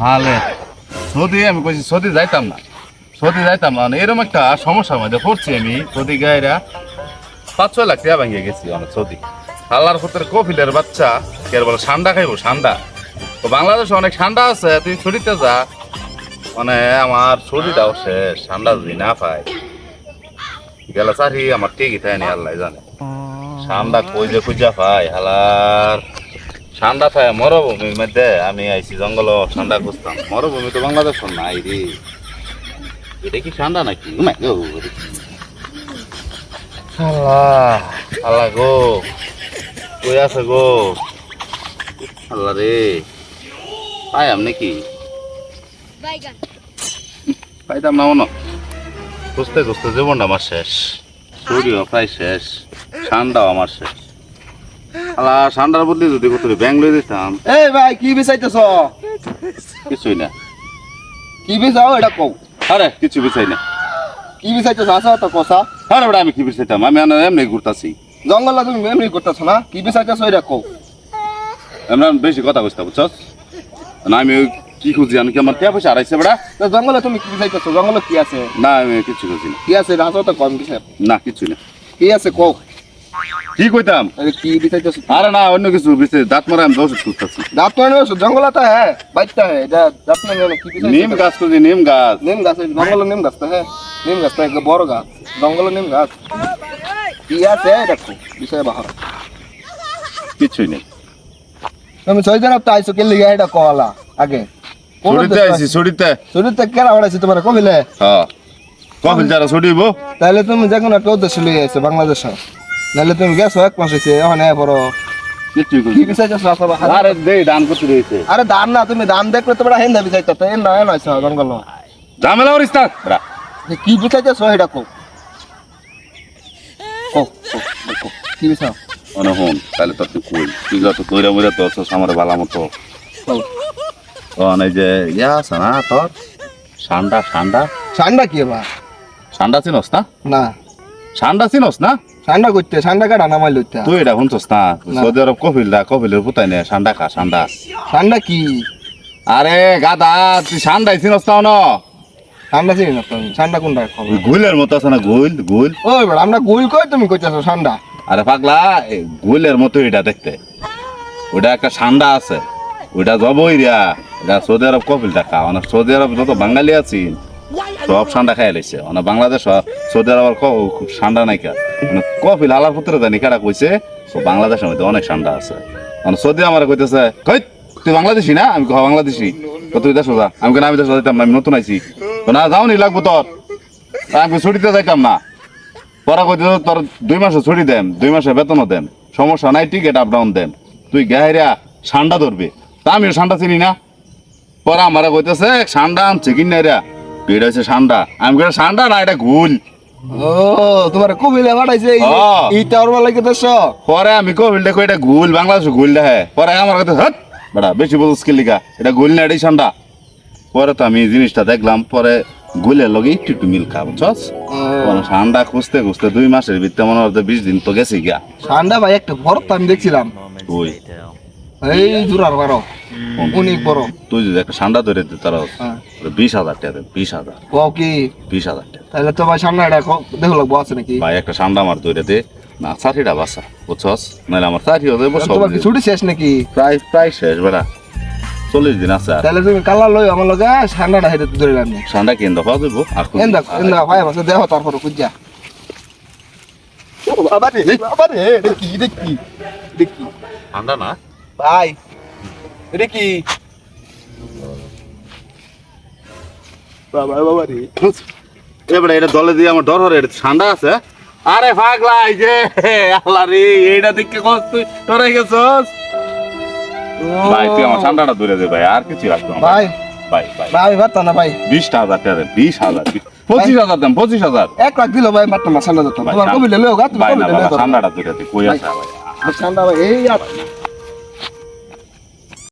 ভালে। সৌদি, আমি কইছি সৌদি যাইতাম না। সৌদি যাইতাম না এরকম একটা সমস্যার মধ্যে পড়ছি আমি। সৌদি গায়েরা পাঁচ ছয় লাখ টাকা ভাঙিয়ে গেছি অনেক সৌদি। আল্লাহর পুত্রের কফিলের বাচ্চা, কে বলে ঠান্ডা খাইবো ঠান্ডা তো বাংলাদেশে অনেক ঠান্ডা আছে, তুই ছুটিতে যা। মানে আমার শরীরটাও শেষ ঠান্ডা যদি না পাই গেলা চারি আমার ঠিকই তাই নি আল্লাহ জানে। ঠান্ডা কই যে খুঁজা পাই হালার। ঠান্ডা পায় মরুভূমির মধ্যে আমি আইছি জঙ্গল ঠান্ডা খুঁজতাম। মরুভূমি তো বাংলাদেশ নাই রে। এটা কি ঠান্ডা নাকি? আল্লাহ। আল্লাহ গো কই আছে গো? আল্লাহ রে। পাইয়াম নাকি? পাইতাম না মনে। খুঁজতে খুঁজতে জীবনটা আমার শেষ। শরীরও প্রায় শেষ। ঠান্ডাও আমার শেষ। আল্লাহ ঠান্ডার বদলে যদি কোথাও ব্যাংক লই দিতাম এই ভাই কি বিচাইতেছ? কিছুই না। কি বিচাও এটা কও। আরে কিছু বিচাই না। কি বিচাইতেছ? আসা তো কষা আরে বেটা আমি কি বিচাইতাম? আমি এমনি ঘুরতাছি। জঙ্গলে তুমি এমনি করতেছ না? কি বিচাইতেছ এটা কও। আমরা বেশি কথা বুঝতে বুঝছস না আমি কি খুঁজি আমি কি আমার কে পয়সা আড়াইছে বেড়া জঙ্গলে তুমি কি বিচাইতেছ? জঙ্গলে কি আছে? না আমি কিছু খুঁজি না। কি আছে আসো তো কম কিসের না কিছু না। কি আছে কও। কি কইতাম? কি বিচাইতেছ আরে না অন্য কিছু বিচাই দাঁত মারা আমি ওষুধ খুঁজতেছি দাঁত মানে জঙ্গলে তো হ্যাঁ বাইরটা হ্যাঁ এটা দাঁত কি বিচাইতেছ? নিম গাছ খুঁজি নিম গাছ। নিম গাছ জঙ্গলে নিম গাছ তো হ্যাঁ নিম গাছ তো একটা বড় গাছ জঙ্গলে নিম গাছ। কি আছে দেখো বিষয় বাহার। কিছুই নেই। তুমি ছয় জন তো আইসো কেলি এটা কওয়ালা আগে। ছড়িতে আইছি ছড়িতে শরীরতে কেরা বাড়াইছে তোমার কমিলে হ্যাঁ। কফিল যারা ছড়িব তাহলে তুমি যে কোনো একটা উদ্দেশ্য লিয়ে আইছো বাংলাদেশে। নাহলে তুমি গেছো এক মাস হয়েছে বড় কিছুই কি আরে দেই দান করতে রয়েছে আরে দান না তুমি দান দেখলে তো বড় হেন্দা বিচাইতো তো এন না এন আইছো জঙ্গল ঝামেলা করিস না। কি এটা কো কো কো, কো, কি বিচাও অনে হন তাহলে তোর তুই কই? তুই যত দৈরা মইরা তো অত আমার বালা মতো। যে ইয়া তোর? কি বা ঠান্ডা চিনস না? না। ঠান্ডা চিনস না? ঠান্ডা করতে ঠান্ডা কাটা নামাই লইতে। তুই এটা শুনছস না। সৌদি আরব কফিল দা কফিলের পুতাই নে ঠান্ডা খা ঠান্ডা ঠান্ডা কি? আরে গাদা তুই ঠান্ডাই চিনস না ন ঠান্ডা চিনি না তুমি ঠান্ডা কোনটা খবর ওই গুইলের মতো আছে না গুইল? গুইল? ওই বড় আমরা গুল কই তুমি কইতেছো ঠান্ডা আরে পাগলা এই গুইলের মতো এটা দেখতে। ওটা একটা ঠান্ডা আছে। ওটা জবই রিয়া এটা সৌদি আরব কফিল দেখা অনেক সৌদি আরব যত বাঙালি আছি সব ঠান্ডা খাই লাইছে। অনেক বাংলাদেশ সৌদি আরব খুব ঠান্ডা নাইকা। মানে কফিল আলার পুত্র জানি কেটা কইছে বাংলাদেশের মধ্যে অনেক ঠান্ডা আছে। মানে সৌদি আমার কইতেছে, কই, তুই বাংলাদেশি না? আমি কহ বাংলাদেশি। তুই দেশ আমি কেন আমি দেশ যাইতাম আমি নতুন আইছি। না যাও নি লাগবো তোর। আমি ছুটিতে যাইতাম না। পরে কইতে তোর দুই মাসে ছুটি দেন, দুই মাসে বেতনও দেন। সমস্যা নাই টিকিট আপ ডাউন দেন। তুই গাহিরা ঠান্ডা ধরবে। তা আমিও ঠান্ডা চিনি না। পরে আমারা কইতেছে ঠান্ডা আনছে, কিনা এটা হচ্ছে ঠান্ডা আমি কই ঠান্ডা না এটা ঘুল ও তোমার কবিলে বাড়াইছে হ্যাঁ। এইটা ওর লাগে দেশ পরে আমি কবিল দেখো এটা ঘুল বাংলাদেশে ঘুল দেখে। পরে আমার কথা হট বেটা বেশি বলছিস কি লিখা এটা ঘুল না এটাই ঠান্ডা পরে তো আমি জিনিসটা দেখলাম পরে গুলের লগে একটু একটু মিল খা বুঝছস? কোনো ঠান্ডা খুঁজতে খুঁজতে দুই মাসের ভিতরে মনে হচ্ছে বিশ দিন তো গেছে গিয়া। ঠান্ডা ভাই একটা বড় তো আমি দেখছিলাম। ওই। এই জোরার বারো। অনেক বড়। তুই যদি একটা ঠান্ডা ধরে দিতে তার হ্যাঁ। বিশ হাজার টাকা বিশ হাজার। কও কি? বিশ হাজার টাকা। তাহলে তো ভাই সামনে এটা দেখো লাগবো আছে নাকি? ভাই একটা ঠান্ডা আমার ধরে দে। না চাকরিটা বাসা বুঝছস? নাহলে আমার চাকরি হতে সব তোমার কি ছুটি শেষ নাকি? প্রায় প্রায় শেষ বেড়া। চল্লিশ দিন আছে তাহলে তুমি কালার লই আমার লগে ঠান্ডাটা হেঁটে ধরে রাখনি ঠান্ডা কেন্দ্র পাওয়া যাব আর খুব- এন্দা এন্দা ভাই আমার দেহ তারপর খুঁজা। ও বাবা রে বাবা রে দেখি দেখি দেখি। ঠান্ডা না? ভাই এটা কি? বাবা বাবা রে। এবারে এটা দলে দিয়ে আমার ডর হরে এটা ঠান্ডা আছে আরে পাগলা এই যে আল্লাহ রে এইটা দেখে তুই ডরে গেছস ভাই তুই আমার ঠান্ডাটা ধরে দে ভাই আর কিছু রাখব না ভাই। ভাই ভাই ভাই। পারতাম না ভাই। বিশ হাজার টাকা বিশ হাজার পঁচিশ হাজার দেন পঁচিশ হাজার। এক লাখ দিল ভাই ঠান্ডা দিতাম ভাই, তোমার কবি লেলো গা তুমি কবি ঠান্ডাটা ধরে দে কই আছে ভাই। ঠান্ডা ভাই এই আর